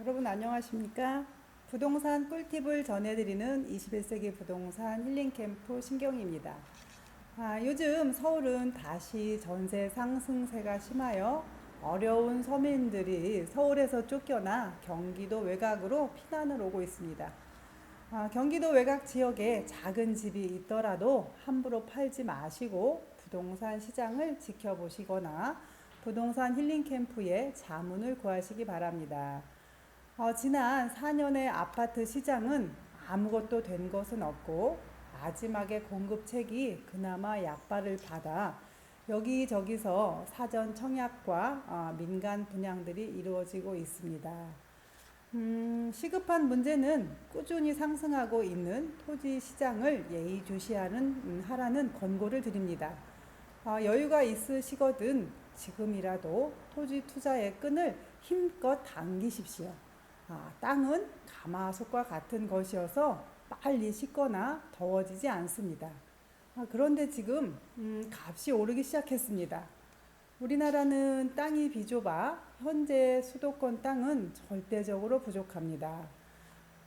여러분 안녕하십니까? 부동산 꿀팁을 전해드리는 21세기 부동산 힐링 캠프 신경입니다. 아, 요즘 서울은 다시 전세 상승세가 심하여 어려운 서민들이 서울에서 쫓겨나 경기도 외곽으로 피난을 오고 있습니다. 아, 경기도 외곽 지역에 작은 집이 있더라도 함부로 팔지 마시고 부동산 시장을 지켜보시거나 부동산 힐링 캠프에 자문을 구하시기 바랍니다. 어, 지난 4년의 아파트 시장은 아무것도 된 것은 없고 마지막에 공급책이 그나마 약발을 받아 여기저기서 사전 청약과 어, 민간 분양들이 이루어지고 있습니다. 음, 시급한 문제는 꾸준히 상승하고 있는 토지 시장을 예의주시하는 음, 하라는 권고를 드립니다. 어, 여유가 있으시거든 지금이라도 토지 투자의 끈을 힘껏 당기십시오. 아, 땅은 가마솥과 같은 것이어서 빨리 식거나 더워지지 않습니다. 아, 그런데 지금 음, 값이 오르기 시작했습니다. 우리나라는 땅이 비좁아 현재 수도권 땅은 절대적으로 부족합니다.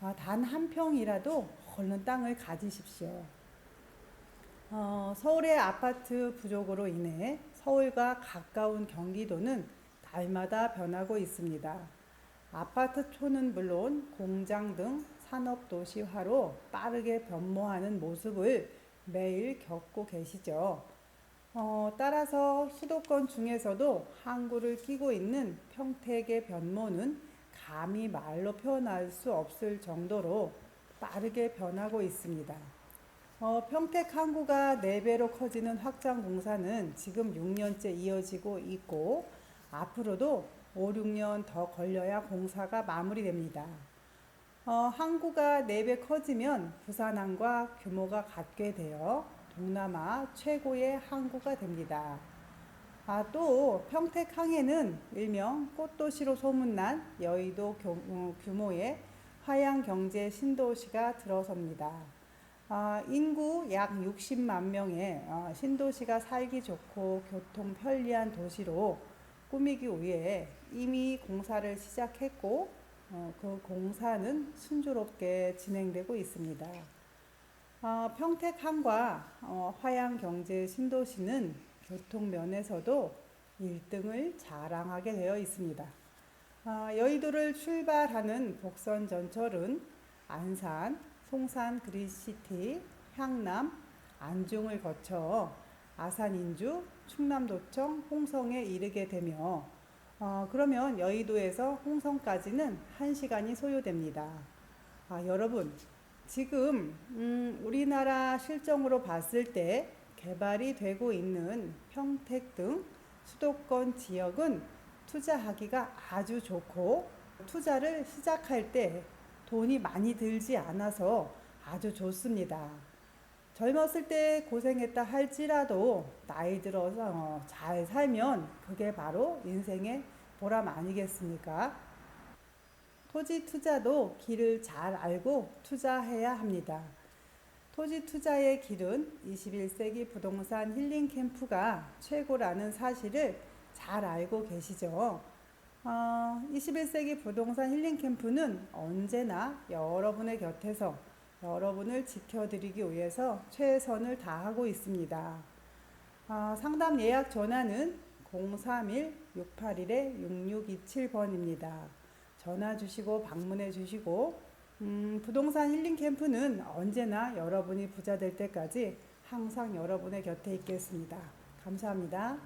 아, 단한 평이라도 얼른 땅을 가지십시오. 어, 서울의 아파트 부족으로 인해 서울과 가까운 경기도는 달마다 변하고 있습니다. 아파트촌은 물론 공장 등 산업 도시화로 빠르게 변모하는 모습을 매일 겪고 계시죠. 어, 따라서 수도권 중에서도 항구를 끼고 있는 평택의 변모는 감히 말로 표현할 수 없을 정도로 빠르게 변하고 있습니다. 어, 평택 항구가 4배로 커지는 확장 공사는 지금 6년째 이어지고 있고 앞으로도 5, 6년 더 걸려야 공사가 마무리됩니다. 어, 항구가 4배 커지면 부산항과 규모가 같게 되어 동남아 최고의 항구가 됩니다. 아, 또 평택항에는 일명 꽃도시로 소문난 여의도 교- 어, 규모의 화양경제 신도시가 들어섭니다. 아, 인구 약 60만 명의 어, 신도시가 살기 좋고 교통 편리한 도시로 꾸미기 위해 이미 공사를 시작했고 어, 그 공사는 순조롭게 진행되고 있습니다. 어, 평택항과 어, 화양경제 신도시는 교통 면에서도 1등을 자랑하게 되어 있습니다. 어, 여의도를 출발하는 복선 전철은 안산, 송산 그린시티, 향남, 안중을 거쳐 아산 인주, 충남도청, 홍성에 이르게 되며 어, 그러면 여의도에서 홍성까지는 1시간이 소요됩니다. 아, 여러분, 지금 음, 우리나라 실정으로 봤을 때 개발이 되고 있는 평택 등 수도권 지역은 투자하기가 아주 좋고 투자를 시작할 때 돈이 많이 들지 않아서 아주 좋습니다. 젊었을 때 고생했다 할지라도 나이 들어서 어, 잘 살면 그게 바로 인생의 보람 아니겠습니까? 토지 투자도 길을 잘 알고 투자해야 합니다. 토지 투자의 길은 21세기 부동산 힐링 캠프가 최고라는 사실을 잘 알고 계시죠? 어, 21세기 부동산 힐링 캠프는 언제나 여러분의 곁에서 여러분을 지켜드리기 위해서 최선을 다하고 있습니다. 아, 상담 예약 전화는 031-681-6627번입니다. 전화 주시고 방문해 주시고 음, 부동산 힐링 캠프는 언제나 여러분이 부자 될 때까지 항상 여러분의 곁에 있겠습니다. 감사합니다.